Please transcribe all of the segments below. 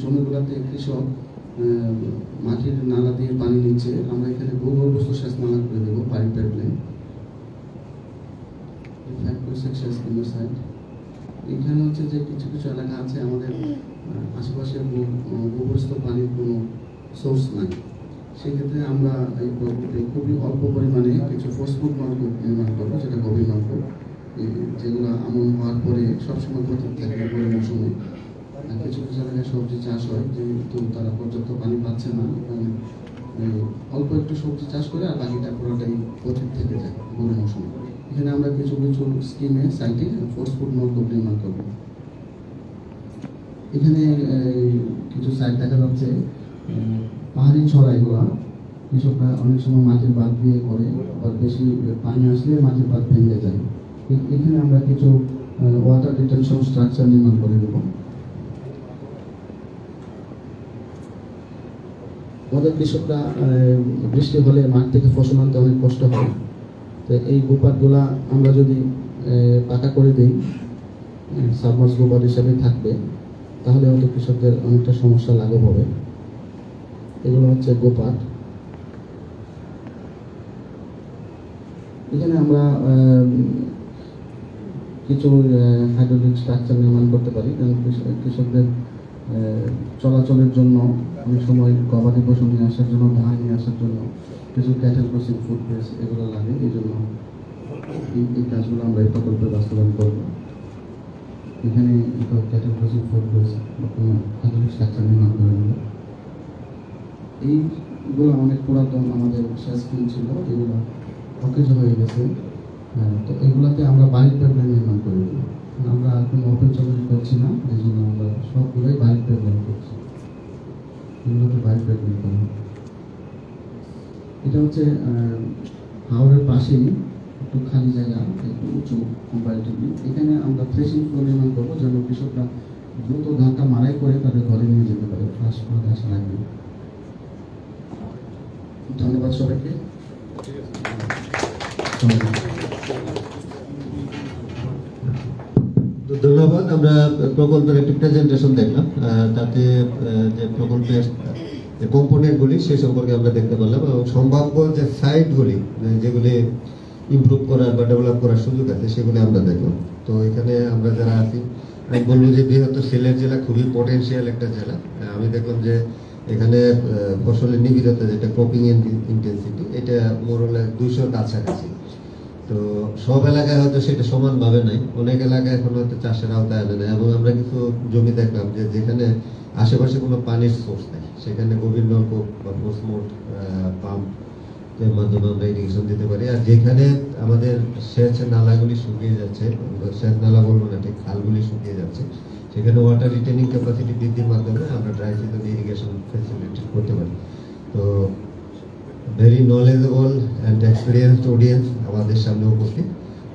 জমিগুলোতে কৃষক মাটির নালা দিয়ে পানি নিচ্ছে, আমরা এখানে ভূগর্ভস্থ সেচ নালা করে দেবো পাইপ পাইপলাইন এখানে হচ্ছে যে কিছু কিছু এলাকা আছে, আমাদের আশেপাশে ভূগর্ভস্থ পানির কোনো সোর্স নাই। সেক্ষেত্রে আমরা এই প্রকল্পে খুবই অল্প পরিমাণে কিছু ফসফুট নলকূপ নির্মাণ করব, যেটা গভীর নলকূপ যেগুলো আমন হওয়ার পরে সবসময় প্রতি থাকে পরে মৌসুমে আর কিছু কিছু সবজি চাষ হয়, যেহেতু তারা পর্যাপ্ত পানি পাচ্ছে না এই অল্প একটু সবজি চাষ করে আর বাকিটা পুরোটাই থেকে যায় গরু মৌসুমে এখানে আমরা কিছু কিছু স্কিমে সাইটে নলকূপ নির্মাণ করব। এখানে কিছু সাইট দেখা যাচ্ছে পাহাড়ি ছড়া এগুলা কৃষকরা অনেক সময় মাটির বাদ দিয়ে করে, আবার বেশি পানি আসলে মাটির বাদ ভেঙে যায়। এখানে আমরা কিছু ওয়াটার ডিটেনশন স্ট্রাকচার নির্মাণ করে দেবো। আমাদের কৃষকরা বৃষ্টি হলে মাঠ থেকে ফসল আনতে অনেক কষ্ট হয়। তো এই গোপাতগুলা আমরা যদি পাকা করে দিই সাবমার্স গোপাত হিসাবে থাকবে, তাহলে হয়তো কৃষকদের অনেকটা সমস্যা লাঘব হবে। এগুলো হচ্ছে গোপাত এখানে আমরা কিছু হাইড্রোলিক স্ট্রাকচার নির্মাণ করতে পারি কারণ কৃষক- কৃষকদের চলাচলের জন্য অনেক সময় গবাদি পশু নিয়ে আসার জন্য ধান নিয়ে আসার জন্য কিছু ক্যাটেল ক্রসিং ফুড প্রেস এগুলো লাগে এই জন্য এই- কাজগুলো আমরা এই প্রকল্পে বাস্তবায়ন করব। এখানে ক্যাটেল ক্রসিং ফুড প্রেস আধুনিক স্ট্রাকচার নির্মাণ করে নেব। এইগুলো অনেক পুরাতন আমাদের শেষ স্কিম ছিল এগুলো অকেজ হয়ে গেছে। হ্যাঁ, তো এগুলাতে আমরা বাড়ির প্যাবলেন নির্মাণ করে আমরা কোনো ওপেন চ্যালেঞ্জ করছি না এই জন্য আমরা সবগুলোই বাড়ির প্যাবলেন করছি। প্যাবলেন করা হবে। এটা হচ্ছে হাওড়ের পাশেই একটু খালি জায়গা একটু উঁচু কম্পারেটিভলি এখানে আমরা থ্রেশিং ফ্লোর নির্মাণ করব যেন কৃষকরা দ্রুত ধানটা মারাই করে তাদের ঘরে নিয়ে যেতে পারে। ফার্স্ট কোনো ঘাস লাগবে। ধন্যবাদ সবাইকে। ধন্যবাদ। আমরা প্রকল্পের একটি প্রেজেন্টেশন দেখলাম। তাতে যে প্রকল্পের, যে কম্পোনেন্টগুলি সে সম্পর্কে আমরা দেখতে পারলাম এবং সম্ভাব্য যে সাইটগুলি যেগুলি ইমপ্রুভ করার বা ডেভেলপ করার সুযোগ আছে, সেগুলি আমরা দেখলাম। তো এখানে আমরা যারা আছি, আমি বলব যে বৃহত্তর সিলেট জেলা খুবই পটেনশিয়াল একটা জেলা। আমি দেখলাম যে এখানে ফসলের নিবিড়তা যেটা ক্রপিং ইন্টেন্সিটি এটা মোরলে দুইশোর কাছাকাছি। তো সব এলাকায় হয়তো সেটা সমানভাবে নাই। অনেক এলাকায় এখন হয়তো চাষের আওতায় আনে না এবং আমরা কিছু জমি দেখলাম যে যেখানে আশেপাশে কোনো পানির সোর্স নেই। সেখানে গভীর নলকূপ বা পোস্টমোট পাম্পের মাধ্যমে আমরা ইরিগেশন দিতে পারি। আর যেখানে আমাদের সেচ নালাগুলি শুকিয়ে যাচ্ছে সেচ নালা বলব না, ঠিক খালগুলি শুকিয়ে যাচ্ছে, সেখানে ওয়াটার রিটেনিং ক্যাপাসিটি বৃদ্ধির মাধ্যমে আমরা ড্রাই সিজন ইরিগেশন ফেসিলিটি করতে পারি। তো very knowledgeable and experienced audience আমাদের সামনে উপস্থিত।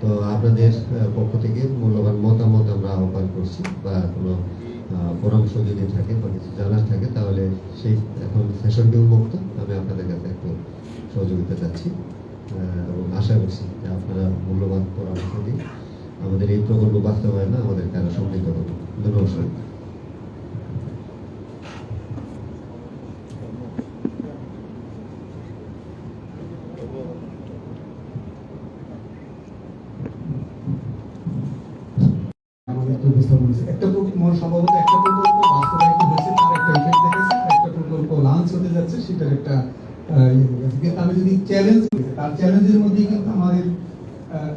তো আপনাদের পক্ষ থেকে মূল্যবান মতামত আমরা আহ্বান করছি বা কোনো পরামর্শ যদি থাকে বা কিছু জানার থাকে তাহলে সেই এখন সেশনটি উন্মুক্ত আমি আপনাদের কাছে একটু সহযোগিতা চাচ্ছি। এবং আশা করছি যে আপনারা মূল্যবান পরামর্শ দিন। আমাদের এই প্রকল্প বাস্তবায়নে আমাদেরকে আরও সমৃদ্ধ করবে ধন্যবাদ সবাইকে। আমাদের তো উপস্থাপন হয়েছে একটা প্রকল্প সম্ভবত একটা প্রকল্প বাস্তবায়িত হয়েছে তার একটা ইফেক্ট দেখেছে একটা প্রকল্প লঞ্চ হতে যাচ্ছে সেটার একটা আহ, ইয়ে আমি যদি চ্যালেঞ্জ তার চ্যালেঞ্জের মধ্যেই কিন্তু আমাদের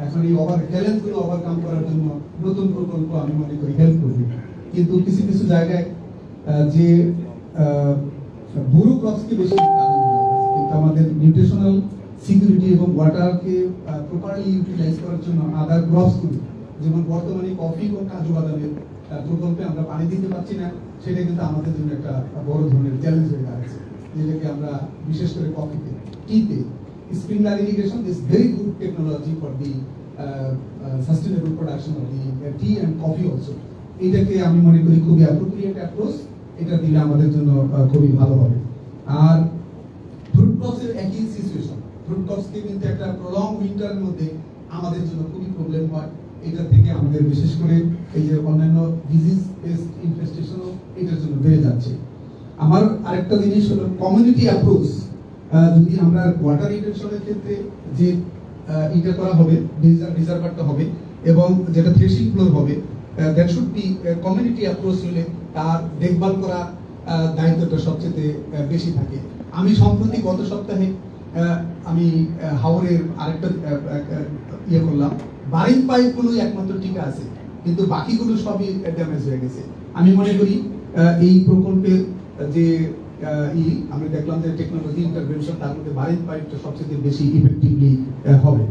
এখন এই ওভার চ্যালেঞ্জগুলো ওভারকাম করার জন্য নতুন প্রকল্প আমি মনে করি হেল্প করবে কিন্তু কিছু কিছু জায়গায় যে বুরু ক্রপসকে বেশি। কিন্তু আমাদের নিউট্রিশনাল সিকিউরিটি এবং ওয়াটারকে প্রপারলি ইউটিলাইজ করার জন্য আদার ক্রপসগুলো যেমন বর্তমানে কফি ও কাজু বাদামের প্রকল্পে আমরা পানি দিতে পারছি না সেটা কিন্তু আমাদের জন্য একটা বড় ধরনের চ্যালেঞ্জ হয়ে দাঁড়াচ্ছে, যেটাকে আমরা বিশেষ করে কফিতে টিতে sprinkler irrigation is very good technology for the sustainable production of the tea and coffee also এটাকে আমি মনে করি খুবই অ্যাপ্রোপ্রিয়েট অ্যাপ্রোচ এটা দিলে আমাদের জন্য খুবই ভালো হবে। আর ফ্রুট ক্রপসের একই সিচুয়েশন ফ্রুট ক্রপসকে কিন্তু একটা প্রলং উইন্টারের মধ্যে আমাদের জন্য খুবই প্রবলেম হয়। এটা থেকে আমাদের বিশেষ করে এই যে অন্যান্য ডিজিজ পেস্ট ইনফেস্টেশনও এটার জন্য বেড়ে যাচ্ছে। আমার আরেকটা জিনিস হলো কমিউনিটি অ্যাপ্রোচ যদি আমরা ওয়াটার রিটেনশনের ক্ষেত্রে যে এটা করা হবে রিজার্ভারটা হবে এবং যেটা থ্রেশিং ফ্লোর হবে that should be community approach হলে তার দেখভাল করা দায়িত্বটা সবচেয়ে বেশি থাকে। আমি সম্প্রতি গত সপ্তাহে আমি আহ, হাওরের আরেকটা ইয়ে করলাম। বাড়ির পাইপগুলোই একমাত্র টিকা আছে কিন্তু বাকিগুলো সবই ড্যামেজ হয়ে গেছে। আমি মনে করি এই প্রকল্পের যে ই আমি দেখলাম যে টেকনোলজি ইন্টারভেনশন তার মধ্যে বাড়ির পাইপটা সবচেয়ে বেশি ইফেক্টিভলি হবে।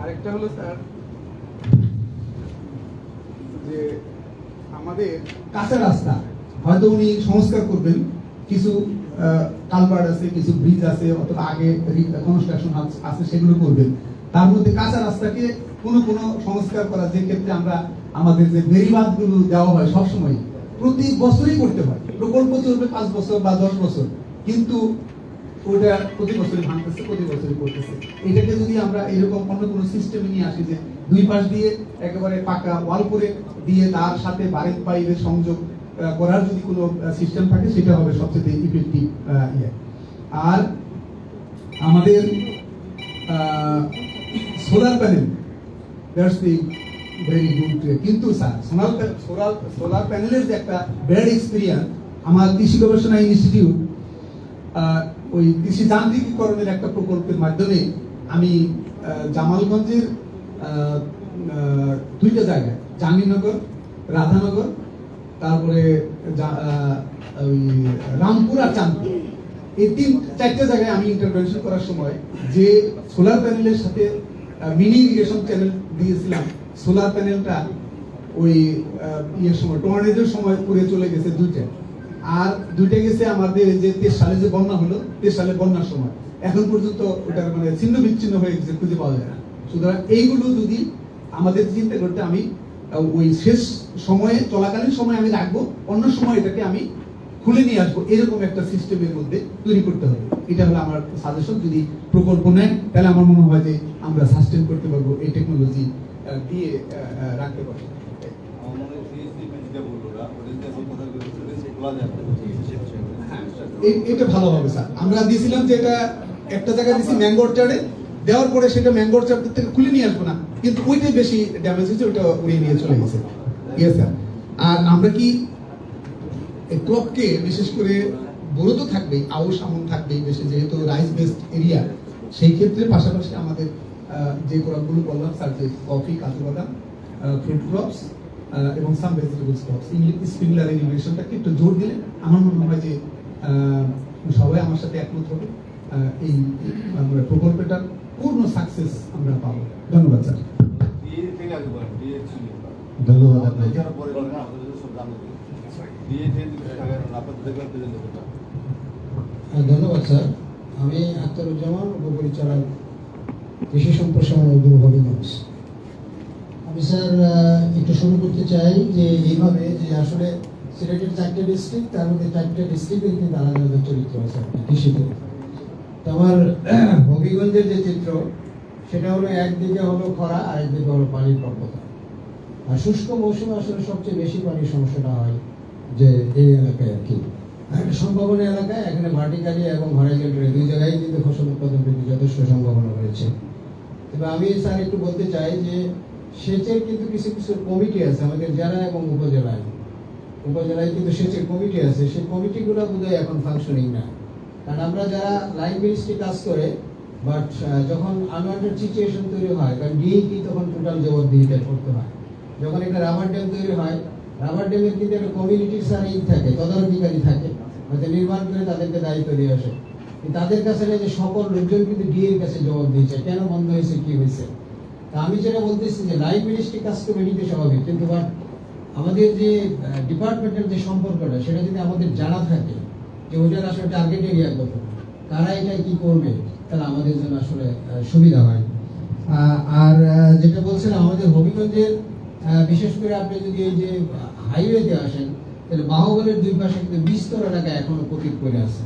আরেকটা হলো স্যার যে আমাদের কাঁচা রাস্তা হয়তো উনি সংস্কার করবেন কিছু কালভার্ট আছে, কিছু ব্রিজ আছে, অথবা আগে কনস্ট্রাকশন আছে, সেগুলো করবেন। তার মধ্যে কাঁচা রাস্তাকে কোনো কোনো সংস্কার করা যে ক্ষেত্রে আমরা আমাদের যে বেরিবাদগুলো দেওয়া হয় সবসময়, প্রতি বছরই করতে হয়। প্রকল্প চলবে পাঁচ বছর বা দশ বছর, কিন্তু ওটা প্রতি বছরই ভাঙতেছে, প্রতি বছরই করতেছে। এটাকে যদি আমরা এরকম অন্য কোনো সিস্টেমে নিয়ে আসি যে দুই পাশ দিয়ে একেবারে পাকা ওয়াল করে দিয়ে তার সাথে বাড়ির পাইপের সংযোগ করার যদি কোনো সিস্টেম থাকে, সেটা হবে সবচেয়ে ইফেক্টিভ ইয়ে। আর আমাদের solar panel that's the very good কিন্তু স্যার সোলার সোলার সোলার প্যানেলের যে একটা ব্যাড এক্সপিরিয়েন্স আমার কৃষি গবেষণা ইনস্টিটিউট ওই কৃষি যান্ত্রিকীকরণের একটা প্রকল্পের মাধ্যমে আমি জামালগঞ্জের দুইটা জায়গায়, জাহাঙ্গীরনগর, রাধানগর তারপরে ওই রামপুর আর চাঁদপুর। এই তিন, চারটে জায়গায় আমি ইন্টারভেনশন করার সময় যে সোলার প্যানেলের সাথে মিনি ইরিগেশন চ্যানেল দিয়েছিলাম সোলার প্যানেলটা ওই ইয়ের সময় টর্নেডোর সময় পুড়ে চলে গেছে দুইটা। আর দুইটা গেছে আমাদের যে তেইশ সালে যে বন্যা হলো, তেইশ সালে বন্যার সময়। এখন পর্যন্ত ওটা মানে ছিন্ন বিচ্ছিন্ন হয়ে গেছে, খুঁজে পাওয়া যায় না। সুতরাং এইগুলো যদি আমাদের চিন্তা করতে আমি ওই শেষ সময়ে, চলাকালীন সময় আমি রাখব, অন্য সময় এটাকে আমি খুলে নিয়ে আসব। এরকম একটা সিস্টেমের মধ্যে তৈরি করতে হবে। এটা হলো আমার সাজেশন যদি প্রকল্প নেন, তাহলে আমার মনে হয় যে আমরা সাস্টেন করতে পারব এই টেকনোলজি দিয়ে রাখতে পারব। এটা ভালো হবে, স্যার। আমরা দিয়েছিলাম যে এটা একটা জায়গায় দিয়েছি ম্যাঙ্গো অর্চার্ডে দেওয়ার পরে সেটা ম্যাঙ্গো অর্চার্ড থেকে খুলে নিয়ে আসব না। কিন্তু ওইটাই বেশি ড্যামেজ হয়েছে, ওইটা উড়িয়ে নিয়ে চলে গেছে। ইয়ে স্যার আর আমরা কি ক্রপকে বিশেষ করে বড় তো থাকবেই, আউশ, আমন থাকবেই বেশি, যেহেতু রাইস বেসড এরিয়া সেই ক্ষেত্রে পাশাপাশি আমাদের যে ক্রপগুলো বললাম স্যার যে কফি কাজু বাদাম ফ্রুট ক্রপস এবং some vegetables crops English sprinkler ইনোভেশনটাকে একটু জোর দিলে আমার মনে হয় যে সবাই আমার সাথে একমত হবে এই আমরা প্রকল্পটার পূর্ণ সাকসেস আমরা পাবো। ধন্যবাদ স্যার। ধন্যবাদ আপনাকে। হ্যাঁ, ধন্যবাদ স্যার। আমি আখতারুজ্জামান উপপরিচালক কৃষি সম্প্রসারণ উদ্যোগ হবিগঞ্জ আমি স্যার একটু শুরু করতে চাই যে এইভাবে যে আসলে সিলেটের চারটে ডিস্ট্রিক্ট তার মধ্যে চারটে ডিস্ট্রিক্টের কিন্তু আলাদা আলাদা চরিত্র আছে কৃষিতে। তো আমার হবিগঞ্জের যে চিত্র, সেটা হলো একদিকে হলো খরা আর একদিকে হলো পানির প্রাপ্যতা আর শুষ্ক মৌসুমে আসলে সবচেয়ে বেশি পানির সমস্যাটা হয় যে এই এলাকায় আর কি। সম্ভাবনা এলাকায়, এখানে ভার্টিক্যালি এবং হরাইজন্টালি দুই জায়গায় কিন্তু ফসল উৎপাদন বৃদ্ধি যথেষ্ট সম্ভাবনা রয়েছে। তবে আমি স্যার একটু বলতে চাই যে সেচের কিন্তু কিছু কিছু কমিটি আছে আমাদের জেলা এবং উপজেলায়। উপজেলায় কিন্তু সেচের কমিটি আছে, সেই কমিটিগুলো বোধহয় এখন ফাংশনিং না। কারণ আমরা যারা লাইন মিনিস্ট্রি কাজ করে বাট যখন আনওয়ান্টেড সিচুয়েশন তৈরি হয়, কারণ ডিএপি তখন টোটাল জবাবদিহিতা করতে হয়। যখন একটা রাবার ড্যাম তৈরি হয় রাবার ড্যামের কিন্তু একটা কমিউনিটির স্যার ই থাকে, তদারকিকারী থাকে। হয়তো নির্মাণ করে তাদেরকে দায়িত্ব দিয়ে আসে। তাদের কাছে যে সকল লোকজন কিন্তু ডিএর কাছে জবাব দিয়েছে, কেন বন্ধ হয়েছে, কি হয়েছে? তা আমি যেটা বলতেছি যে লাইন মিনিস্ট্রি কাজ করে নিতে স্বাভাবিক, কিন্তু বাট আমাদের যে ডিপার্টমেন্টের যে সম্পর্কটা, সেটা যদি আমাদের জানা থাকে যে ওইটার আসলে টার্গেট এরিয়া কত তারা এটা কি করবে? তাহলে আমাদের জন্য আসলে সুবিধা হয়। আর যেটা বলছেন আমাদের হবিগঞ্জের বিশেষ করে আপনি যদি এই যে হাইওয়েতে আসেন, তাহলে বাহুবলের দুই পাশে কিন্তু বিস্তর এলাকা এখনও পতিত করে আছে।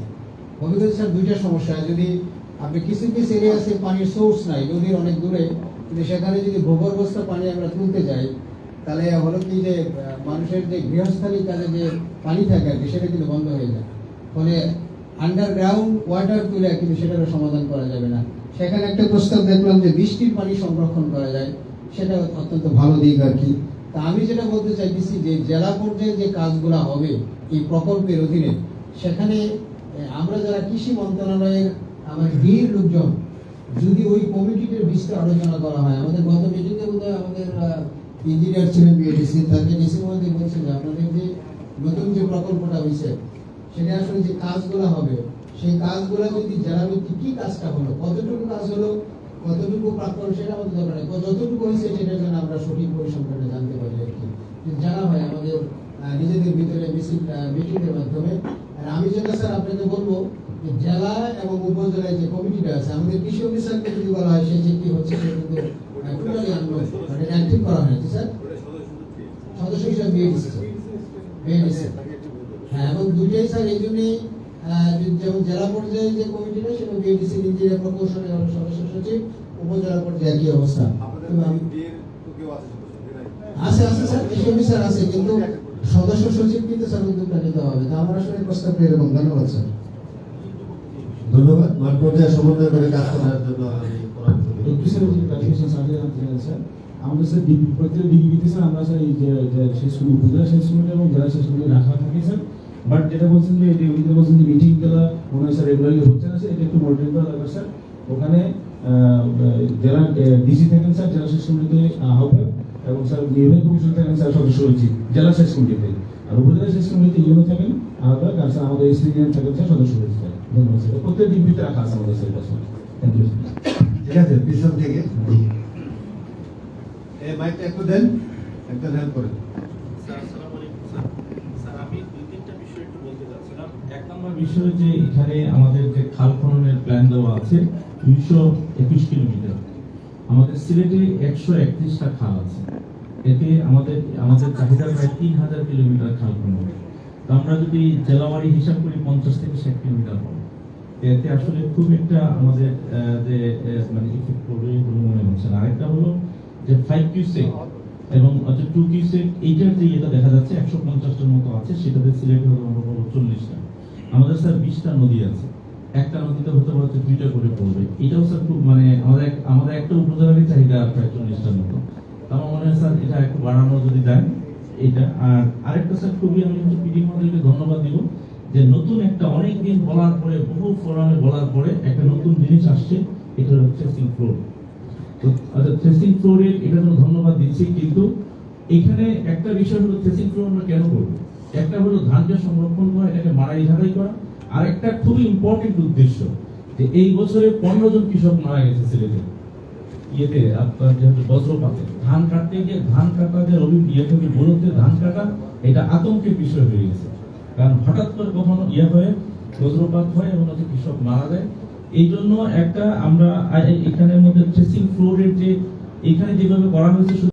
হবিগঞ্জ স্যার দুইটা সমস্যা। হয় যদি আপনি কিছু কিছু এরিয়া আছে পানির সোর্স নাই, নদীর অনেক দূরে, কিন্তু সেখানে যদি ভূগর্ভস্থ পানি আমরা তুলতে যাই, তাহলে হলো কি যে মানুষের যে গৃহস্থালী কাজে যে পানি থাকে আর কি, সেটা কিন্তু বন্ধ হয়ে যায়। ফলে আন্ডারগ্রাউন্ড ওয়াটার তুলে কিন্তু সেটারও সমাধান করা যাবে না। সেখানে একটা প্রস্তাব দেখলাম যে বৃষ্টির পানি সংরক্ষণ করা যায়। সেটা অত্যন্ত ভালো দিক আর কি। তা আমি যেটা বলতে চাইতেছি যে জেলা পর্যায়ে যে কাজগুলো হবে এই প্রকল্পের অধীনে, সেখানে আমরা যারা কৃষি মন্ত্রণালয়ের আমাদের বীর লোকজন, যদি ওই কমিটিতে বিস্তর আলোচনা করা হয়, আমাদের গত মিটিংয়ে বোধ আমাদের ইঞ্জিনিয়ার ছিলেন বিএডিসি তাকে ডিসি মহোদয় বলছেন যে আপনাদের যে নতুন যে প্রকল্পটা হয়েছে সেটা আসলে যে কাজগুলো হবে, সেই কাজগুলো যদি জেলা ভিত্তিক কি কাজটা হলো, কতটুকু কাজ হলো, কতটুকু প্রাপ্য সেটা আমাদের দরকার নেই। যতটুকু হয়েছে সেটার জন্য আমরা সঠিক পরিসংখ্যানটা জানতে পারি আর কি। জানা হয় আমাদের নিজেদের ভিতরে মিটিং এর মাধ্যমে, আর আমি যেটা স্যার আপনাকে বলব, যে জেলা এবং উপজেলায় যে কমিটিটা আছে, আমাদের কৃষি অফিসারকে যদি বলা হয়, সে যে কি হচ্ছে, সে কিন্তু টোটালি আননোন মানে করা হয়নি, স্যার। সদস্য হিসাবে বিএডিসি বিএডিসি হ্যাঁ এবং দুটোই স্যার এই জন্যই যেমন জেলা পর্যায়ে যে কমিটিটা সেটা বিএডিসি ইঞ্জিনিয়ার প্রকৌশলী হলো সদস্য সচিব উপজেলা পর্যায়ে একই অবস্থা। আছে আছে স্যার কৃষি অফিসার আছে কিন্তু সদস্য সচিব কিন্তু স্যার উদ্যোগটা নিতে হবে। তা আমার আসলে প্রস্তাব এরকম। ধন্যবাদ স্যার। ধন্যবাদ। মাঠ পর্যায়ে সমন্বয় করে কাজ করার জন্য আমি স্যার আমাদের স্যার প্রত্যেক স্যার আমরা স্যার এই যে যে শেষ উপজেলা শেষ এবং জেলা শেষ রাখা থাকে স্যার। বাট যেটা বলছেন যে উনি যে বলছেন যে মিটিংগুলো মনে হয় স্যার রেগুলারলি হচ্ছে না স্যার এটা একটু মনিটরিং করা দরকার স্যার ওখানে জেলা ডিসি থাকেন স্যার জেলা শেষ কমিটিতে আহ্বায়ক এবং স্যার নির্বাহী কমিশন থাকেন স্যার সদস্য হয়েছি জেলা শেষ কমিটিতে। আর উপজেলা শেষ কমিটিতে ইউনো থাকেন আহ্বায়ক আর স্যার আমাদের এসপি থাকেন স্যার সদস্য হয়েছে স্যার ধন্যবাদ স্যার প্রত্যেক ডিবিতে রাখা আছে আমাদের স্যার এটা থ্যাংক ইউ ঠিক আছে, পিছন থেকে। এই মাইকটা একটু দেন, একটা হেল্প করেন স্যার আসসালামু আলাইকুম স্যার স্যার আমি দুই তিনটা বিষয় একটু বলতে চাচ্ছিলাম এক নম্বর বিষয় যে এখানে আমাদের যে খাল খননের প্ল্যান দেওয়া আছে, দুইশো একুশ কিলোমিটার। আমাদের সিলেটে একশো একত্রিশটা খাল আছে। এতে আমাদের আমাদের চাহিদা প্রায় তিন হাজার কিলোমিটার খাল খনন আমরা যদি জেলাওয়ারি হিসাব করি, পঞ্চাশ থেকে ষাট কিলোমিটার হবে। এতে আসলে খুব একটা আমাদের যে মানে ইফেক্ট করবে বলে মনে হচ্ছে না। আরেকটা হলো যে ফাইভ কিউসেক এবং হচ্ছে টু কিউসেক এইটার যে এটা দেখা যাচ্ছে, একশো পঞ্চাশটার মতো আছে, সেটাতে সিলেক্ট হলো আমরা বলব চল্লিশটা আমাদের স্যার বিশটা নদী আছে। একটা নদীতে হতে পারে দুইটা করে পড়বে। এটাও স্যার খুব মানে আমাদের আমাদের একটা উপজেলারই চাহিদা প্রায় চল্লিশটার মতো। আমার মনে হয় স্যার এটা একটু বাড়ানো যদি দেন এটা আর আরেকটা স্যার খুবই আমি হচ্ছে পিডি মহোদয়কে ধন্যবাদ দিব যে নতুন একটা অনেক দিন বলার পরে, বহু ফোরামে বলার পরে একটা নতুন জিনিস আসছে। এটা হচ্ছে সিঙ্ক্রোন তো থ্রেসিং ফ্লোরের এটা জন্য ধন্যবাদ দিচ্ছি, কিন্তু এখানে একটা বিষয় হলো থ্রেসিং ফ্লোর আমরা কেন করব? একটা হলো ধানকে সংরক্ষণ করা, এটাকে মারাই ঝাড়াই করা। আর একটা খুবই ইম্পর্টেন্ট উদ্দেশ্য, যে এই বছরে পনেরো জন কৃষক মারা গেছে সিলেটে। ইয়েতে, আপনার যে বজ্রপাতে। ধান কাটতে গিয়ে, ধান কাটা যে রবি ইয়ে থেকে বলতে ধান কাটা, এটা আতঙ্কের বিষয় হয়ে গেছে। কারণ হঠাৎ করে কখনো ইয়ে হয়ে, বজ্রপাত হয় এবং হচ্ছে কৃষক মারা যায়। এই জন্য একটা আমরা এখানের মধ্যে ট্রেসিং ফ্লোরের যে, এখানে যেভাবে করা হয়েছে